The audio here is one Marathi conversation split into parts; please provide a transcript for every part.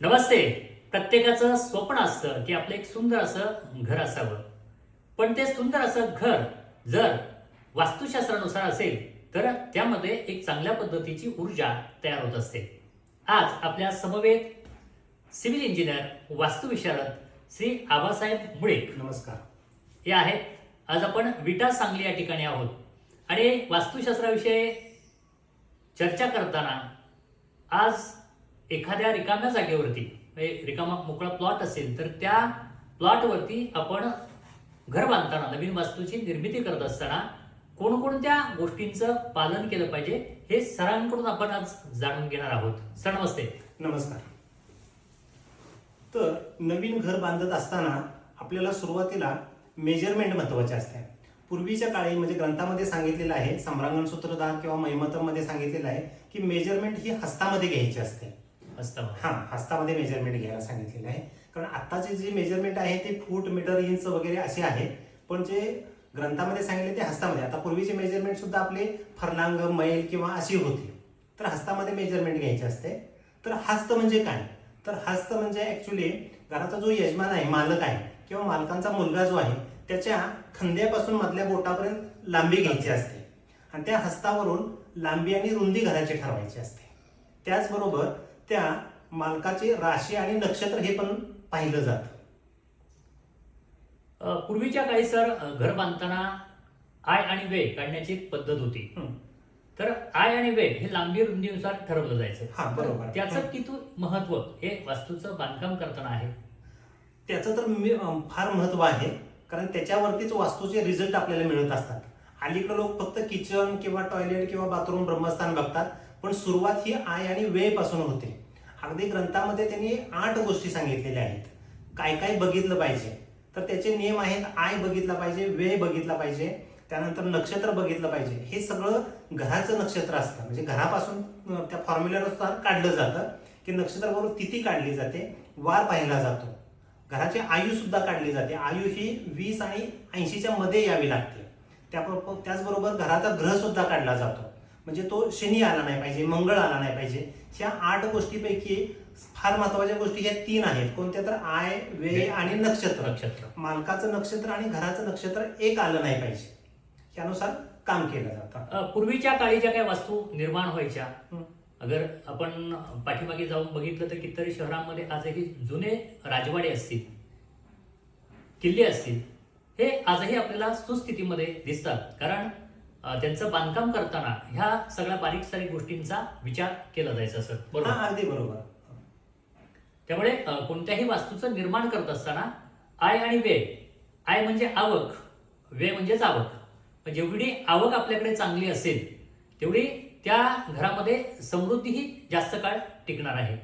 नमस्ते. प्रत्येकाचं स्वप्न असतं की आपलं एक सुंदर असं घर असावं. पण ते सुंदर असं घर जर वास्तुशास्त्रानुसार असेल तर त्यामध्ये एक चांगल्या पद्धतीची ऊर्जा तयार होत असते. आज आपल्या समवेत सिव्हिल इंजिनियर वास्तुविशारद श्री आबासाहेब मुळे. नमस्कार. हे आहेत. आज आपण विटा सांगली या ठिकाणी आहोत. आणि वास्तुशास्त्राविषयी चर्चा करताना आज एखाद्या रिकाम्या जागेवरती म्हणजे रिकामा मोकळा प्लॉट असेल तर त्या प्लॉटवरती आपण घर बांधताना नवीन वास्तूची निर्मिती करत असताना कोणकोणत्या गोष्टींचं पालन केलं पाहिजे हे सरांकडून आपण आज जाणून घेणार आहोत. सर नमस्ते. नमस्कार. तर नवीन घर बांधत असताना आपल्याला सुरुवातीला मेजरमेंट महत्त्वाचे असते. पूर्वीच्या काळी म्हणजे ग्रंथामध्ये सांगितलेलं आहे सम्रांगण सूत्रधार किंवा महिमतमध्ये सांगितलेलं आहे की मेजरमेंट ही हस्तामध्ये घ्यायची असते. असतं हां हस्तामध्ये मेजरमेंट घ्यायला सांगितलेलं आहे. कारण आत्ताचे जे मेजरमेंट आहे ते फूट मीटर इंच वगैरे असे आहे पण जे ग्रंथामध्ये सांगितले ते हस्तामध्ये. आता पूर्वीचे मेजरमेंट सुद्धा आपले फर्लांग मैल किंवा अशी होती. तर हस्तामध्ये मेजरमेंट घ्यायचे असते. तर हस्त म्हणजे काय? तर हस्त म्हणजे ऍक्च्युली घराचा जो यजमान आहे मालक आहे किंवा मालकांचा मुलगा जो आहे त्याच्या खंद्यापासून मधल्या बोटापर्यंत लांबी घ्यायची असते. आणि त्या हस्तावरून लांबी आणि रुंदी घराची ठरवायची असते. त्याचबरोबर त्या मालकाचे राशी आणि नक्षत्र हे पण पाहिलं जातं. पूर्वीच्या काळी सर घर बांधताना आय आणि वे काढण्याची एक पद्धत होती. तर आय आणि वे हे लांबी रुंदीनुसार ठरवलं जायचं. हा, बरोबर. त्याचं किती महत्त्व हे वास्तूचं बांधकाम करताना आहे? त्याचं तर फार महत्त्व आहे. कारण त्याच्यावरतीच वास्तूचे रिझल्ट आपल्याला मिळत असतात. अलीकडे लोक फक्त किचन किंवा टॉयलेट किंवा बाथरूम ब्रह्मस्थान बघतात. पण सुरुवात ही आय आणि वेळपासून होते. अगदी ग्रंथामध्ये त्यांनी आठ गोष्टी सांगितलेल्या आहेत. काय काय बघितलं पाहिजे? तर त्याचे नियम आहेत आय बघितला पाहिजे वेळ बघितला पाहिजे त्यानंतर नक्षत्र बघितलं पाहिजे. हे सगळं घराचं नक्षत्र असतं. म्हणजे घरापासून त्या फॉर्म्युल्यानुसार काढलं जातं की नक्षत्राबरोबर तिथी काढली जाते वार पाहिला जातो. घराची आयुसुद्धा काढली जाते. आयु ही वीस आणि ऐंशीच्या मध्ये यावी लागते. त्याबरोबर त्याचबरोबर घराचा ग्रहसुद्धा काढला जातो. म्हणजे तो शनी आला नाही पाहिजे मंगळ आला नाही पाहिजे. ह्या आठ गोष्टीपैकी फार महत्त्वाच्या गोष्टी ह्या तीन आहेत. कोणत्या तर आय वे आणि नक्षत्र. नक्षत्र. मालकाचं नक्षत्र आणि घराचं नक्षत्र एक आलं नाही पाहिजे. यानुसार काम केलं जातं. पूर्वीच्या काळी ज्या काही वास्तू निर्माण व्हायच्या. अगर आपण पाठीमागे जाऊन बघितलं तर कितीतरी शहरांमध्ये आजही जुने राजवाडे असतील किल्ले असतील हे आजही आपल्याला सुस्थितीमध्ये दिसतात. कारण त्यांचं बांधकाम करताना ह्या सगळ्या बारीक सारीक गोष्टींचा विचार केला जायचा सर. बरोबर? हा अगदी बरोबर. त्यामुळे कोणत्याही वास्तूचं निर्माण करत असताना आय आणि वे आय म्हणजे आवक वे म्हणजेच आवक. पण जेवढी आवक आपल्याकडे चांगली असेल तेवढी त्या घरामध्ये समृद्धीही जास्त काळ टिकणार आहे.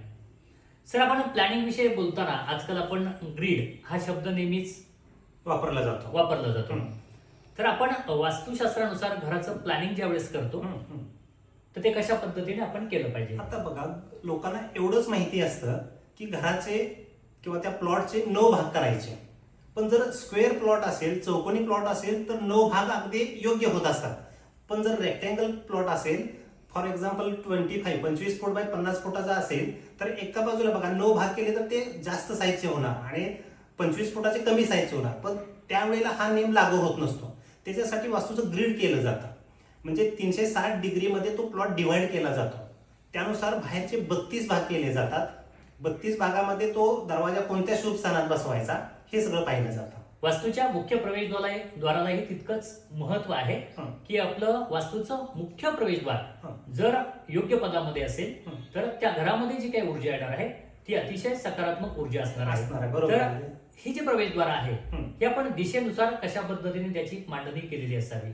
सर आपण प्लॅनिंग विषयी बोलताना आजकाल आपण ग्रीड हा शब्द नेहमीच वापरला जातो. वापरला जातो. तर आपण वास्तुशास्त्रानुसार घराचं प्लॅनिंग ज्यावेळेस करतो. तर ते कशा पद्धतीने आपण केलं पाहिजे? आता बघा लोकांना एवढंच माहिती असतं की घराचे किंवा त्या प्लॉटचे नऊ भाग करायचे. पण जर स्क्वेअर प्लॉट असेल चौकोनी प्लॉट असेल तर नऊ भाग अगदी योग्य होत असतात. पण जर रेक्टँगल प्लॉट असेल फॉर एक्झाम्पल ट्वेंटी फाईव्ह पंचवीस फूट बाय पन्नास फुटाचा असेल तर एका बाजूला बघा नऊ भाग केले तर ते जास्त साईजचे होणार आणि पंचवीस फुटाचे कमी साईजचे होणार. पण त्यावेळेला हा नियम लागू होत नसतो. त्याच्यासाठी वास्तूचं ग्रीड केलं जातं म्हणजे तीनशे साठ डिग्रीमध्ये तो प्लॉट डिवाइड केला जातो त्यानुसार बाहेरचे बत्तीस भाग केले जातात बत्तीस भागामध्ये तो दरवाजा कोणत्या शुभ स्थानात बसवायचा हे सगळं पाहिलं जातं वास्तूच्या मुख्य प्रवेशद्वारालाही द्वारालाही तितकंच महत्त्व आहे. की आपलं वास्तूचं मुख्य प्रवेशद्वार. जर योग्य पदामध्ये असेल. तर त्या घरामध्ये जी काही ऊर्जा येणार आहे ती अतिशय सकारात्मक ऊर्जा असणार असणार आहे बरोबर. ही जी प्रवेशद्वार आहे हं. ही आपण दिशेनुसार कशा पद्धतीने त्याची मांडणी केलेली असावी?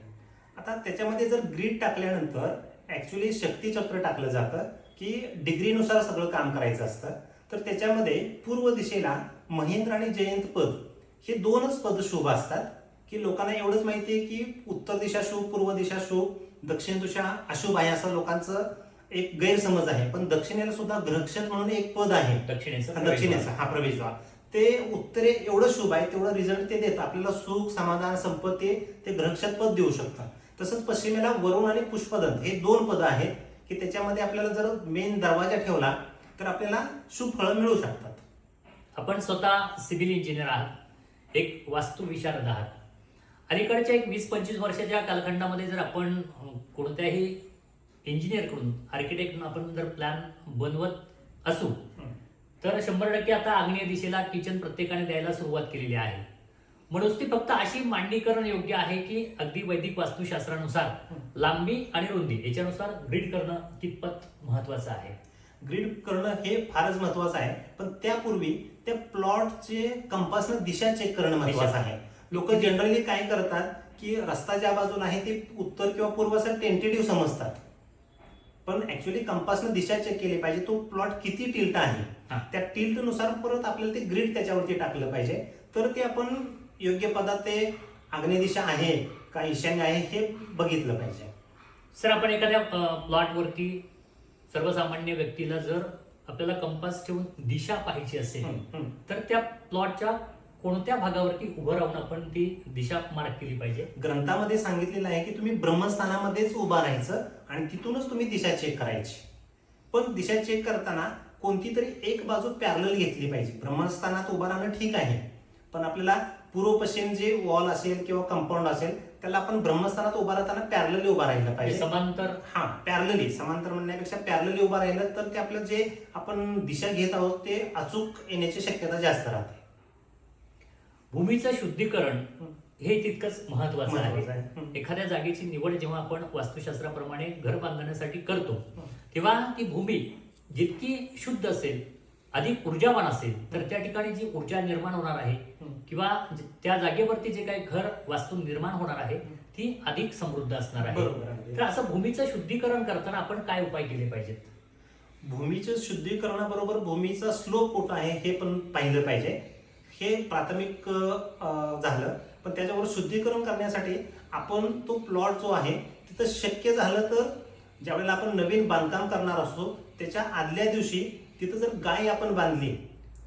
आता त्याच्यामध्ये जर ग्रीड टाकल्यानंतर ऍक्च्युली शक्तीचक्र टाकलं जातं की डिग्रीनुसार सगळं काम करायचं असतं. तर त्याच्यामध्ये पूर्व दिशेला महेंद्र आणि जयंत पद हे दोनच पद शुभ असतात. की लोकांना एवढंच माहिती आहे की उत्तर दिशा शुभ पूर्व दिशा शुभ दक्षिण दिशा अशुभ आहे असं लोकांचं एक गैरसमज आहे. पण दक्षिणेला सुद्धा ग्रहक्षत म्हणून एक पद आहे. दक्षिणेचं प्रवेशद्वार. दक्षिणेचा हा प्रवेशद्वार. ते उत्तरे एवढं शुभ आहे तेवढं रिझल्ट ते देतं आपल्याला सुख समाधान संपत्ती ते ग्रहक्षत पद देऊ शकतात. तसंच पश्चिमेला वरुण आणि पुष्पदंत हे दोन पदं आहेत की त्याच्यामध्ये आपल्याला जर मेन दरवाजा ठेवला तर आपल्याला शुभ फळं मिळू शकतात. आपण स्वतः सिव्हिल इंजिनियर आहात. एक वास्तुविशारद आहात. अलीकडच्या एक वीस पंचवीस वर्षाच्या कालखंडामध्ये जर आपण कोणत्याही इंजिनियरकडून आर्किटेक्ट आपण जर प्लॅन बनवत असू तर शंभर टक्के आता आग्नेय दिशेला किचन प्रत्येकाने द्यायला सुरुवात केलेली आहे. म्हणून ती फक्त अशी मांडणी करणं योग्य आहे की अगदी वैदिक वास्तुशास्त्रानुसार लांबी आणि रुंदी याच्यानुसार ग्रीड करणं कितपत महत्वाचं आहे. ग्रीड करणं हे फारच महत्वाचं आहे पण त्यापूर्वी त्या प्लॉटचे कंपासनं दिशा चेक करणं महत्वाचं आहे. लोक जनरली काय करतात की रस्ता ज्या बाजूला आहे ते उत्तर किंवा पूर्व असं टेंटेटिव्ह समजतात. पण ऍक्च्युली कंपासनं दिशा चेक केली पाहिजे तो प्लॉट किती टिल्ट आहे. त्या टिल्टनुसार परत आपल्याला ते ग्रीड त्याच्यावरती टाकलं पाहिजे तर ते आपण योग्य पदात ते आग्नेय दिशा आहे का ईशान्य आहे हे बघितलं पाहिजे सर आपण एखाद्या प्लॉटवरती सर्वसामान्य व्यक्तीला जर आपल्याला कंपास ठेवून दिशा पाहायची असेल. तर त्या प्लॉटच्या कोणत्या भागावरती उभं राहून आपण ती दिशा मार्क केली पाहिजे? ग्रंथामध्ये सांगितलेलं आहे की तुम्ही ब्रह्मस्थानामध्येच उभा राहायचं आणि तिथूनच तुम्ही दिशा चेक करायची. पण दिशा चेक करताना कोणती तरी एक बाजू पॅरल घेतली पाहिजे. ब्रह्मस्थानात उभं राहणं ठीक आहे. पण आपल्याला पूर्व पश्चिम जे वॉल असेल किंवा कंपाऊंड असेल त्याला आपण ब्रह्मस्थानात उभा राहताना पॅरलली उभा राहिलं पाहिजे. समांतर? हा पॅरलली समांतर म्हणण्यापेक्षा पॅरलली उभा राहिलं तर ते आपलं जे आपण दिशा घेत आहोत ते अचूक येण्याची शक्यता जास्त राहते. भूमीचं शुद्धीकरण हं. हे तितकंच महत्वाचं आहे. एखाद्या जागेची निवड जेव्हा आपण वास्तुशास्त्राप्रमाणे घर बांधण्यासाठी करतो. तेव्हा ती भूमी जितकी शुद्ध असेल अधिक ऊर्जावान असेल तर त्या ठिकाणी जी ऊर्जा निर्माण होणार आहे. किंवा त्या जागेवरती जे काही घर वास्तू निर्माण होणार आहे ती अधिक समृद्ध असणार आहे. तर असं भूमीचं शुद्धीकरण करताना आपण काय उपाय केले पाहिजेत भूमीच्या शुद्धीकरणाबरोबर भूमीचा स्लोप कुठं आहे हे पण पाहिलं पाहिजे हे प्राथमिक झालं. पण त्याच्याबरोबर शुद्धीकरण करण्यासाठी आपण तो प्लॉट जो आहे तिथं शक्य झालं तर ज्यावेळेला आपण नवीन बांधकाम करणार असतो त्याच्या आदल्या दिवशी तिथं जर गाय आपण बांधली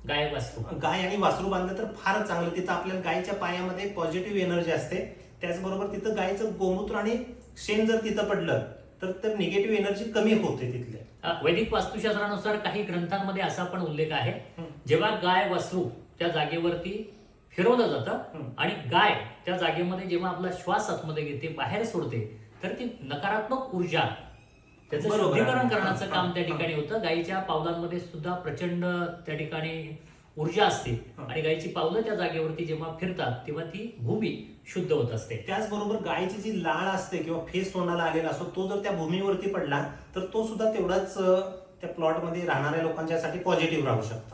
गाय वास्तू. गाय आणि वासरू बांधलं तर फारच चांगलं. तिथं आपल्या गायच्या पायामध्ये पॉझिटिव्ह एनर्जी असते. त्याचबरोबर तिथं गायचं गोमूत्र आणि शेण जर तिथं पडलं तर तर निगेटिव्ह एनर्जी कमी होते तिथले. अ, वैदिक वास्तुशास्त्रानुसार काही ग्रंथांमध्ये असा पण उल्लेख आहे. जेव्हा गाय वासरू त्या जागेवरती फिरवलं जातं. आणि गाय त्या जागेमध्ये जेव्हा आपला श्वास आतमध्ये घेते बाहेर सोडते तर ती नकारात्मक ऊर्जा त्याचं. शुद्धीकरण करण्याचं काम त्या. ठिकाणी होतं गायीच्या पावलांमध्ये सुद्धा प्रचंड त्या ठिकाणी ऊर्जा असते. आणि गायीची पावलं त्या जागेवरती जेव्हा फिरतात तेव्हा ती भूमी शुद्ध होत असते त्याचबरोबर गायीची जी लाळ असते किंवा फेस तोंडाला आलेला असतो तो जर त्या भूमीवरती पडला तर तो सुद्धा तेवढाच त्या प्लॉटमध्ये राहणाऱ्या लोकांच्यासाठी पॉझिटिव्ह राहू शकतो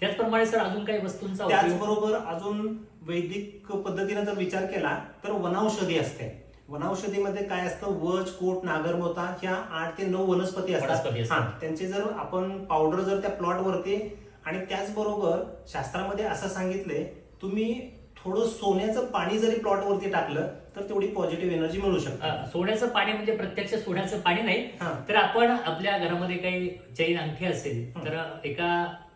त्याचप्रमाणे सर अजून काही वस्तूंचा त्याचबरोबर अजून वैदिक पद्धतीने जर विचार केला तर वनौषधी असते वनौषधीमध्ये काय असतं वच कोट नागरमोता ह्या आठ ते नऊ वनस्पती असतात. हा त्यांचे जर आपण पावडर जर त्या प्लॉट वरती आणि त्याचबरोबर शास्त्रामध्ये असं सांगितलंय तुम्ही थोडं सोन्याचं पाणी जरी प्लॉट वरती टाकलं तर तेवढी पॉझिटिव्ह एनर्जी मिळू शकते सोन्याचं पाणी म्हणजे प्रत्यक्ष सोन्याचं पाणी नाही. तर आपण आपल्या घरामध्ये काही चैन अंगठी असेल. तर एका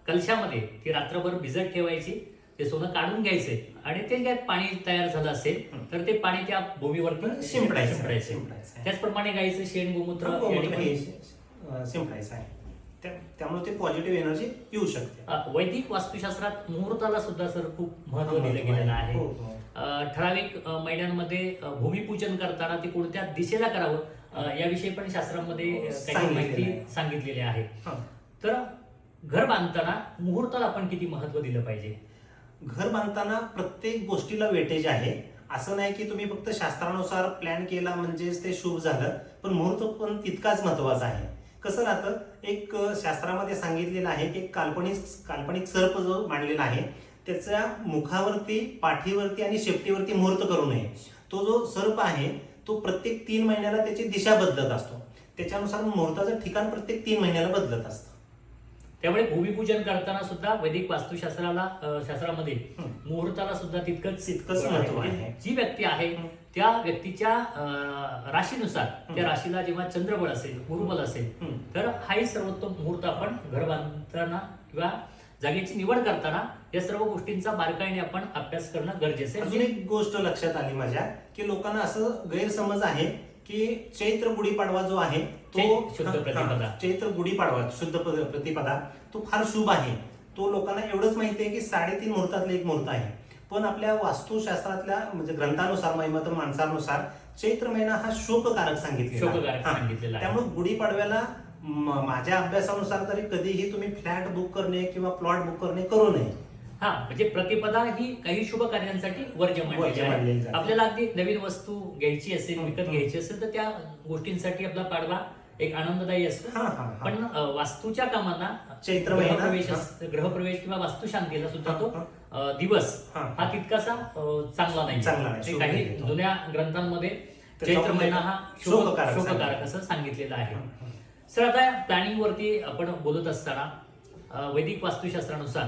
कलशामध्ये ती रात्रभर भिजत ठेवायची ते सोनं काढून घ्यायचे आणि ते काय पाणी तयार झालं असेल हं. तर ते पाणी त्या भूमीवरती शिंपडायचं शिंपडायचं त्याचप्रमाणे गाईचं शेण गोमूत्र हे, शिंपडायचं आहे त्या- त्यामुळे ते पॉझिटिव्ह एनर्जी येऊ शकते वैदिक वास्तुशास्त्रात मुहूर्ताला सुद्धा सर खूप महत्त्व दिलं गेलेलं आहे हो, हो. अ, ठराविक महिन्यांमध्ये भूमिपूजन करताना ते कोणत्या दिशेला करावं याविषयी पण शास्त्रामध्ये काही माहिती आहे. सांगितलेली आहे हा. तर घर बांधताना मुहूर्ताला आपण किती महत्त्व दिलं पाहिजे? घर बांधताना प्रत्येक गोष्टीला वेटेज आहे. असं नाही की तुम्ही फक्त शास्त्रानुसार प्लॅन केला म्हणजेच ते शुभ झालं पण मुहूर्त पण तितकाच महत्त्वाचा आहे. कसं राहतं? एक शास्त्रामध्ये सांगितलेलं आहे की एक काल्पनिक काल्पनिक सर्प जो मांडलेला आहे त्याच्या मुखावरती पाठीवरती आणि शेपटीवरती मुहूर्त करू नये. तो जो सर्प आहे तो प्रत्येक तीन महिन्याला त्याची दिशा बदलत असतो. त्याच्यानुसार मुहूर्ताचं ठिकाण प्रत्येक तीन महिन्याला बदलत असतं. त्यामुळे भूमिपूजन करताना सुद्धा वैदिक वास्तुशास्त्राला शास्त्रामध्ये. मुहूर्ताला सुद्धा तितकंच तितकंच बळ आहे. महत्त्व आहे. जी व्यक्ती आहे. त्या व्यक्तीच्या राशीनुसार. त्या राशीला जेव्हा चंद्रबळ असेल गुरुबल असेल. तर हाही सर्वोत्तम मुहूर्त आपण घर बांधताना किंवा जागेची निवड करताना या सर्व गोष्टींचा बारकाईने आपण अभ्यास करणं गरजेचं आहे अजून एक गोष्ट लक्षात आली माझ्या की लोकांना असं गैरसमज आहे की चैत्र गुढीपाडवा जो आहे तो शुद्ध प्रतिपदा. चैत्र गुढीपाडवा शुद्ध प्रतिपदा तो फार शुभ आहे. तो लोकांना एवढंच माहिती आहे की साडेतीन मुहूर्तातला एक मुहूर्त आहे. पण आपल्या वास्तुशास्त्रातल्या म्हणजे ग्रंथानुसार महिमत माणसानुसार चैत्र महिना हा शोककारक सांगितलेला त्यामुळे गुढीपाडव्याला माझ्या अभ्यासानुसार तरी कधीही तुम्ही फ्लॅट बुक करणे किंवा प्लॉट बुक करणे करू नये. हा म्हणजे प्रतिपदा ही काही शुभ कार्यांसाठी वर्ज्य जाते. आपल्याला अगदी नवीन वस्तू घ्यायची असेल हं, विकत हं. घ्यायची असेल तर त्या गोष्टींसाठी आपला पाडवा एक आनंददायी असतो हा हा हा पण अ, वास्तूच्या कामांना चैत्र महिना गृहप्रवेश. अस- गृहप्रवेश किंवा वास्तुशांतीला सुद्धा तो हा, अ, दिवस हा, हा तितकासा अ, चांगला नाही चांगला नाही, ते शुभ काही नाही तो. जुन्या ग्रंथांमध्ये त्याच्यामध्ये चैत्र महिना हा शुभ शोककारक शोककारक सांगितलं. असं सांगितलेलं आहे. सर आता प्लॅनिंग वरती आपण बोलत असताना अ, वैदिक वास्तुशास्त्रानुसार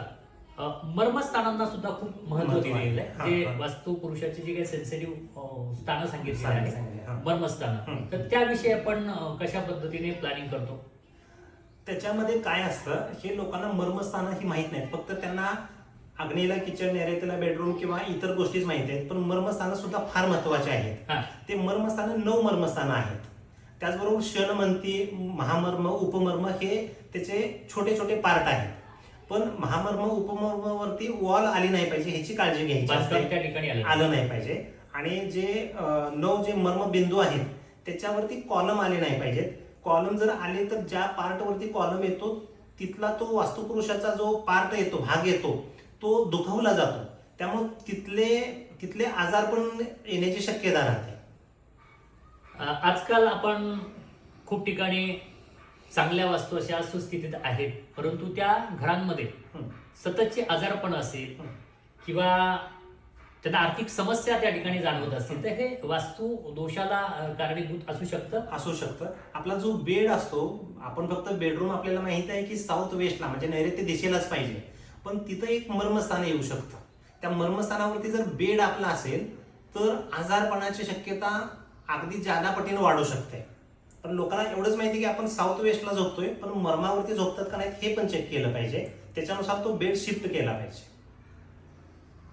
मर्मस्थानांना सुद्धा खूप महत्त्व दिलेलं आहे. जे. वास्तू पुरुषाची जी काही सेन्सिटिव्ह स्थानं सांगितली. मर्मस्थान. तर त्याविषयी आपण कशा पद्धतीने प्लॅनिंग करतो? त्याच्यामध्ये काय असतं हे लोकांना मर्मस्थान ही माहीत नाहीत. फक्त त्यांना अग्नेला किचन नैऋत्यला बेडरूम किंवा इतर गोष्टीच माहिती आहेत. पण मर्मस्थानं सुद्धा फार महत्त्वाचे आहेत. ते मर्मस्थानं नऊ मर्मस्थानं आहेत. त्याचबरोबर शनमंती महामर्म उपमर्म हे त्याचे छोटे छोटे पार्ट आहेत. पण महामर्म उपमर्मवरती वॉल आली नाही पाहिजे ह्याची काळजी घ्यायची असते. ठिकाणी आलं आलं नाही पाहिजे. आणि जे अं, नऊ जे मर्मबिंदू आहेत त्याच्यावरती कॉलम आले नाही पाहिजेत. कॉलम जर आले तर ज्या पार्टवरती कॉलम येतो तिथला तो वास्तुपुरुषाचा जो पार्ट येतो भाग येतो तो दुखावला जातो. त्यामुळे तिथले तिथले आजार पण येण्याची शक्यता राहते. अ, आजकाल आपण खूप ठिकाणी चांगल्या वास्तू अशा सुस्थितीत आहेत. परंतु त्या घरांमध्ये. सततचे आजारपण असेल. किंवा त्यांना आर्थिक समस्या त्या ठिकाणी जाणवत असतील तर हे वास्तू दोषाला कारणीभूत असू शकतं? असू शकतं. आपला जो बेड असतो आपण फक्त बेडरूम आपल्याला माहीत आहे की साऊथ वेस्टला म्हणजे नैऋत्य दिशेलाच पाहिजे. पण तिथं एक मर्मस्थान येऊ शकतं. त्या मर्मस्थानावरती जर बेड आपला असेल तर आजारपणाची शक्यता अगदी जादा पटीने वाढू शकते. पण लोकांना एवढंच माहिती की आपण साऊथ वेस्टला झोपतोय पण मर्मावरती झोपतात का नाहीत हे पण चेक केलं पाहिजे त्याच्यानुसार तो बेड शिफ्ट केला पाहिजे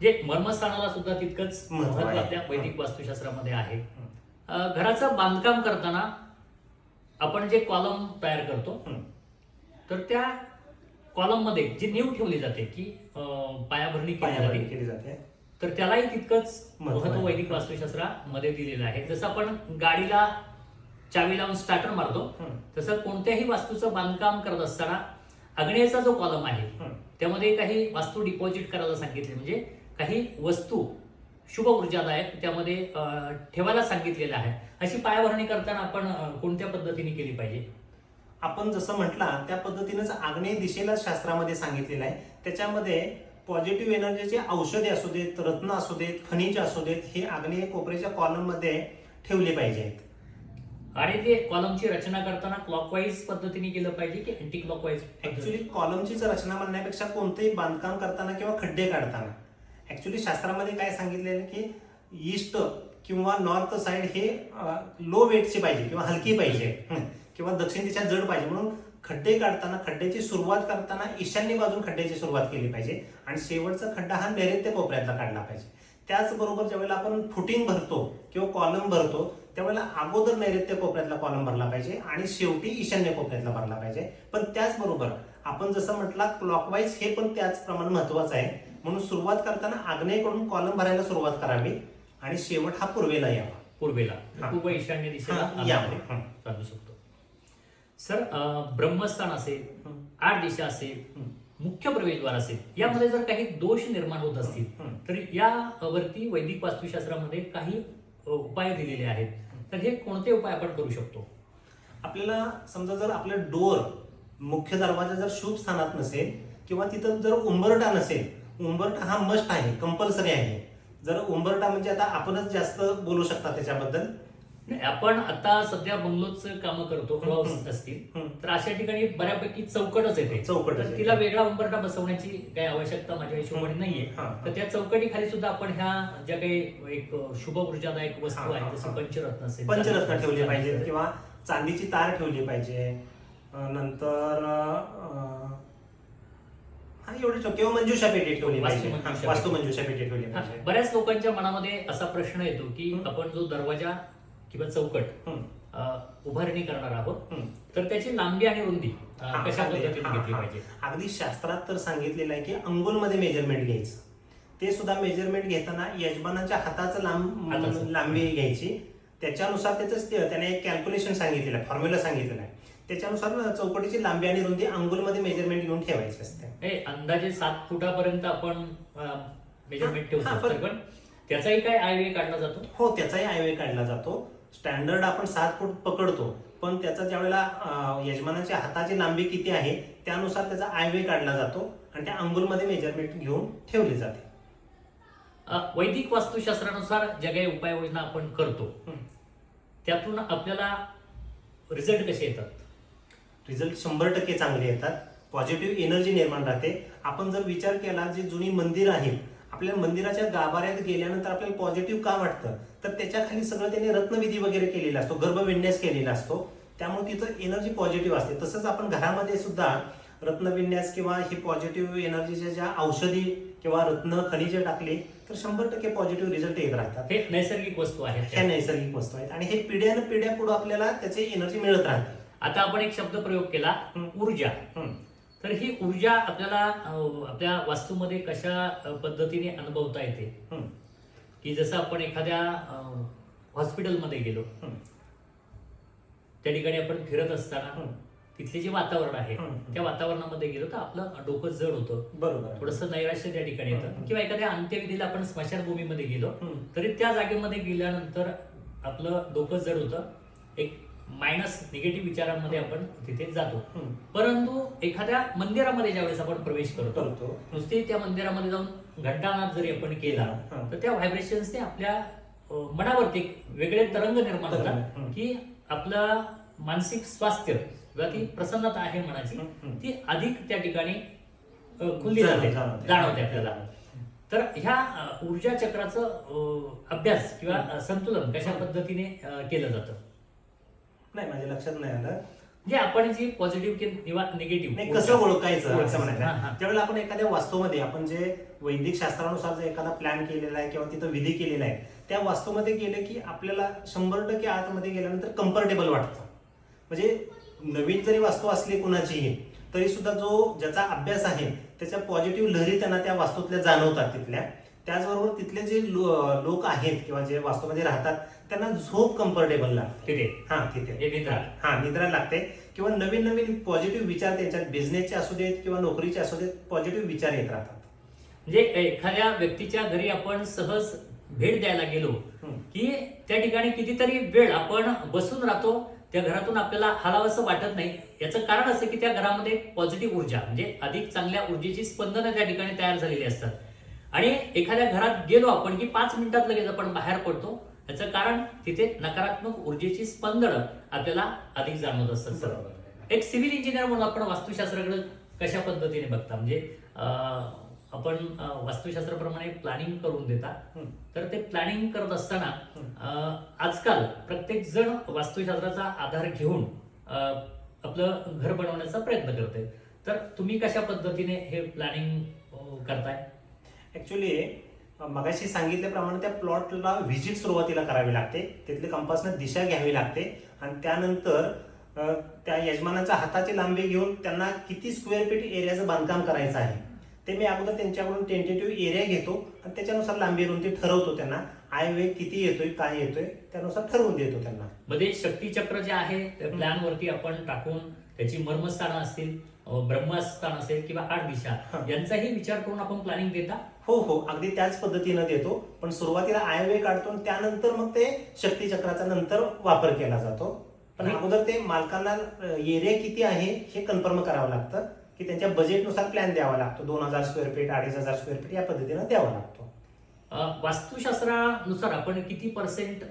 जे मर्मस्थानाला सुद्धा तितकंच महत्त्व महत्त्व आहे. आपल्या वैदिक वास्तुशास्त्रामध्ये आहे अ, घराचं बांधकाम करताना आपण जे कॉलम तयार करतो हं. तर त्या कॉलममध्ये जी नीव ठेवली जाते की अ, पायाभरणी केली पायाभरणी जाते केली जाते तर त्यालाही तितकंच महत्त्व महत्त्व आहे. वैदिक वास्तुशास्त्रामध्ये दिलेलं आहे जसं आपण गाडीला चावी लावून स्टार्टर मारतो. तसं कोणत्याही वास्तूचं बांधकाम करत असताना अग्नेयचा जो कॉलम आहे. त्यामध्ये काही वास्तू डिपॉझिट करायला सांगितले. म्हणजे काही वस्तू शुभ ऊर्जादायक त्यामध्ये ठेवायला सांगितलेल्या आहे. अशी पायाभरणी करताना आपण कोणत्या पद्धतीने केली पाहिजे? आपण जसं म्हटला त्या पद्धतीनेच आग्नेय दिशेला शास्त्रामध्ये सांगितलेलं आहे. त्याच्यामध्ये पॉझिटिव्ह एनर्जीचे औषधे असू देत रत्न असू देत खनिज असू देत हे आग्नेय कोपऱ्याच्या कॉलममध्ये ठेवले पाहिजेत आणि ते कॉलमची रचना करताना क्लॉकवाईज पद्धतीने केलं पाहिजे की अँटी क्लॉकवाईज ऍक्च्युली कॉलमचीच रचना म्हणण्यापेक्षा कोणतंही बांधकाम करताना किंवा खड्डे काढताना. ऍक्च्युली शास्त्रामध्ये काय सांगितलेलं की ईस्ट किंवा नॉर्थ साइड हे लो वेटची पाहिजे किंवा हलकी पाहिजे. किंवा दक्षिण दिशा जड पाहिजे. म्हणून खड्डे काढताना खड्ड्याची सुरुवात करताना ईशान्य बाजून खड्ड्याची सुरुवात केली पाहिजे. आणि शेवटचा खड्डा हा नैऋत्य कोपऱ्यातला काढला पाहिजे. त्याचबरोबर ज्यावेळेला आपण फुटिंग भरतो किंवा कॉलम भरतो त्यावेळेला अगोदर नैऋत्य कोपऱ्यातला कॉलम भरला पाहिजे आणि शेवटी ईशान्य कोपऱ्यातला भरला पाहिजे पण त्याचबरोबर आपण जसं म्हटलं क्लॉकवाईज हे पण त्याचप्रमाणे महत्वाचं आहे म्हणून सुरुवात करताना आग्नेयकडून कॉलम भरायला सुरुवात करावी आणि शेवट हा पूर्वेला यावा पूर्वेला. पूर्व ईशान्य दिशेला. चालू शकतो सर ब्रह्मस्थान असेल. आठ दिशा असेल. मुख्य प्रवेशद्वार असेल यामध्ये जर काही दोष निर्माण होत असतील. तर यावरती वैदिक वास्तुशास्त्रामध्ये काही उपाय दिलेले आहेत. तर हे कोणते उपाय आपण करू शकतो? आपल्याला समजा जर आपलं डोअर मुख्य दरवाजा जर शुभ स्थानात नसेल किंवा तिथं जर उंबरटा नसेल उंबरटा हा मस्ट आहे कंपल्सरी आहे. जर उंबरटा म्हणजे आता आपणच जास्त बोलू शकता त्याच्याबद्दल नाही, आपण आता सध्या बंगलोच कामं करतो. असतील. तर अशा ठिकाणी बऱ्यापैकी चौकटच येते तर येते. तिला वेगळा उंबरटा बसवण्याची काही आवश्यकता माझ्या हिशोबाने. नाहीये. तर त्या चौकटी खाली सुद्धा आपण ह्या ज्या काही एक शुभ ऊर्जादायक वस्तू हा, हा, आहेत जसे. पंचरत्न असेल पंचरत्न ठेवले चांदीचे किंवा चांदीची तार ठेवली पाहिजे नंतर किंवा मंजुषा पेटी ठेवली वास्तू पाहिजे मंजुषा पेटी. ठेवली पाहिजे बऱ्याच लोकांच्या मनामध्ये असा प्रश्न येतो की. आपण जो दरवाजा किंवा चौकट उभारणी करणार आहोत. तर त्याची लांबी आणि रुंदी कशा पद्धतीने घेतली. पाहिजे? अगदी शास्त्रात तर सांगितलेलं आहे की अंगुलमध्ये मेजरमेंट घ्यायचं. ते सुद्धा मेजरमेंट घेताना यजमानाच्या हाताचं लांब. लांबी घ्यायची. त्याच्यानुसार त्याचं त्याने एक कॅल्क्युलेशन सांगितलेलं आहे फॉर्म्युला सांगितलेला आहे. त्याच्यानुसार चौकटीची लांबी आणि रुंदी अंगुलमध्ये मेजरमेंट घेऊन ठेवायची असते. अंदाजे सात फुटापर्यंत आपण मेजरमेंट ठेवू शकतो पण- पण त्याचाही काय आयवे काढला जातो? हो त्याचाही आयवे काढला जातो. स्टँडर्ड आपण सात फूट पकडतो पण त्याचा ज्यावेळेला यजमानाच्या हाताची लांबी किती आहे त्यानुसार त्याचा आयवे काढला जातो आणि त्या अंगुलमध्ये मेजरमेंट घेऊन ठेवली जाते. अ, वैदिक वास्तुशास्त्रानुसार ज्या काही उपाययोजना आपण करतो हं. त्यातून आपल्याला रिझल्ट कसे येतात? रिझल्ट शंभर टक्के चांगले येतात. पॉझिटिव्ह एनर्जी निर्माण राहते. आपण जर विचार केला जी जुनी मंदिर आहेत आपल्या मंदिराच्या गाभाऱ्यात गेल्यानंतर आपल्याला पॉझिटिव्ह का वाटतं? तर त्याच्याखाली सगळं त्यांनी रत्नविधी वगैरे केलेला असतो गर्भविन्यास केलेला असतो. त्यामुळे तिथं एनर्जी पॉझिटिव्ह असते. तसंच आपण घरामध्ये सुद्धा रत्नविन्यास किंवा ही पॉझिटिव्ह एनर्जीच्या ज्या औषधी किंवा रत्न खनिजे टाकले तर शंभर टक्के पॉझिटिव्ह रिझल्ट येत राहतात. हे नैसर्गिक वस्तू आहेत. ह्या नैसर्गिक वस्तू आहेत. आणि हे पिढ्यान पिढ्या पुढे आपल्याला त्याची एनर्जी मिळत राहते. आता आपण एक शब्द प्रयोग केला. ऊर्जा. तर ही ऊर्जा आपल्याला आपल्या वास्तूमध्ये कशा पद्धतीने अनुभवता येते. की जसं आपण एखाद्या हॉस्पिटलमध्ये गेलो. त्या ठिकाणी आपण फिरत असताना. तिथले जे वातावरण आहे. त्या वातावरणामध्ये गेलो तर आपलं डोकं जड होतं बरोबर थोडंसं नैराश्य त्या ठिकाणी येतं. किंवा एखाद्या अंत्यविधीला आपण स्मशानभूमीमध्ये गेलो. तरी त्या जागेमध्ये गेल्यानंतर आपलं डोकं जड होतं एक मायनस निगेटिव्ह विचारांमध्ये आपण तिथे जातो. परंतु एखाद्या मंदिरामध्ये ज्यावेळेस आपण प्रवेश करतो नुसते त्या मंदिरामध्ये जाऊन घंटानाद जरी आपण केला. तर त्या व्हायब्रेशन्सने आपल्या मनावरती वेगळे तरंग निर्माण होतात. की आपलं मानसिक स्वास्थ्य किंवा ती प्रसन्नता आहे मनाची. ती अधिक त्या ठिकाणी जाणव- जाते जाणवते. आपल्याला तर ह्या ऊर्जा चक्राचं अभ्यास किंवा संतुलन कशा पद्धतीने केलं जातं नाही माझ्या लक्षात नाही आलं. जे आपण जी पॉझिटिव्ह किंवा निगेटिव्ह नाही कसं ओळखायचं? असं. म्हणायचं. त्यावेळेला आपण एखाद्या वास्तूमध्ये आपण जे वैदिक शास्त्रानुसार जर एखादा प्लॅन केलेला आहे किंवा तिथं विधी केलेला आहे त्या वास्तूमध्ये गेले की आपल्याला शंभर टक्के आतमध्ये गेल्यानंतर कम्फर्टेबल वाटतं. म्हणजे नवीन जरी वास्तू असली कुणाचीही तरी सुद्धा जो ज्याचा अभ्यास आहे त्याच्या पॉझिटिव्ह लहरी त्यांना त्या वास्तूतल्या जाणवतात तिथल्या. त्याचबरोबर तिथले जे लो- लोक आहेत किंवा जे वास्तूमध्ये राहतात त्यांना झोप कम्फर्टेबल लागते. तिथे? हा तिथे. निद्रा. हा निद्रा लागते. किंवा नवीन नवीन पॉझिटिव्ह विचार त्यांच्यात बिझनेसचे असू देत किंवा नोकरीचे असू देत पॉझिटिव्ह विचार येत राहतात. म्हणजे एखाद्या व्यक्तीच्या घरी आपण सहज भेट द्यायला गेलो. की त्या ठिकाणी कितीतरी वेळ आपण बसून राहतो त्या घरातून आपल्याला हलावंसं वाटत नाही. याचं कारण असं की त्या घरामध्ये पॉझिटिव्ह ऊर्जा म्हणजे अधिक चांगल्या ऊर्जेची स्पंदनं त्या ठिकाणी तयार झालेली असतात. आणि एखाद्या घरात गेलो आपण की पाच मिनिटात लगेच आपण बाहेर पडतो. याचं कारण तिथे नकारात्मक ऊर्जेची स्पंदनं आपल्याला अधिक जाणवत असतात सर. एक सिव्हिल इंजिनियर म्हणून आपण वास्तुशास्त्राकडे कशा पद्धतीने बघता? म्हणजे आपण वास्तुशास्त्राप्रमाणे प्लॅनिंग करून देता. तर ते प्लॅनिंग करत असताना आजकाल प्रत्येक जण वास्तुशास्त्राचा आधार घेऊन आपलं घर बनवण्याचा प्रयत्न करते तर तुम्ही कशा पद्धतीने हे प्लॅनिंग करताय? ऍक्च्युली मगाशी सांगितल्याप्रमाणे त्या प्लॉटला व्हिजिट सुरुवातीला करावी लागते. तिथले कंपासनं दिशा घ्यावी लागते. आणि त्यानंतर त्या यजमानाच्या हाताची लांबी घेऊन त्यांना किती स्क्वेअर फीट एरियाचं बांधकाम करायचं आहे. ते मी अगोदर त्यांच्याकडून टेंटेटिव्ह एरिया घेतो आणि त्याच्यानुसार लांबी रुंदी ठरवतो त्यांना. आय वे किती येतोय काय येतोय त्यानुसार ठरवून देतो त्यांना. मध्ये शक्तीचक्र जे आहे त्या हं. प्लॅन वरती आपण टाकून त्याची मर्मस्थानं असतील ब्रह्मस्थान असेल किंवा आठ दिशा. यांचाही विचार करून आपण प्लॅनिंग देता? हो हो. अगदी त्याच पद्धतीनं देतो. पण सुरुवातीला आय वे काढतो आणि त्यानंतर मग ते शक्तीचक्राचा नंतर वापर केला जातो. पण अगोदर ते मालकांना एरिया किती आहे हे कन्फर्म करावं लागतं. की त्यांच्या बजेटनुसार प्लॅन द्यावा लागतो. दोन हजार स्क्वेअर फीट अडीच हजार स्क्वेअर फीट या पद्धतीनं द्यावा लागतो. वास्तुशास्त्रानुसार आपण किती पर्सेंट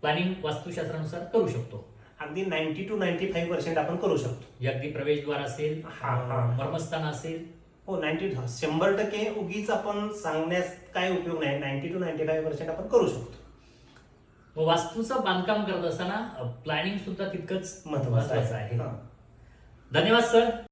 प्लॅनिंग वास्तुशास्त्रानुसार करू शकतो? अगदी ninety two ninety five percent आपण करू शकतो. जे अगदी प्रवेशद्वार असेल हा, मर्मस्थान असेल. हो नाईन्टी शंभर टक्के उगीच आपण सांगण्यास काय उपयोग नाही. Ninety two ninety five percent आपण करू शकतो. वास्तूचं बांधकाम करत असताना प्लॅनिंग सुद्धा तितकंच महत्वाचं महत्वाचं आहे. आहे. हा. धन्यवाद सर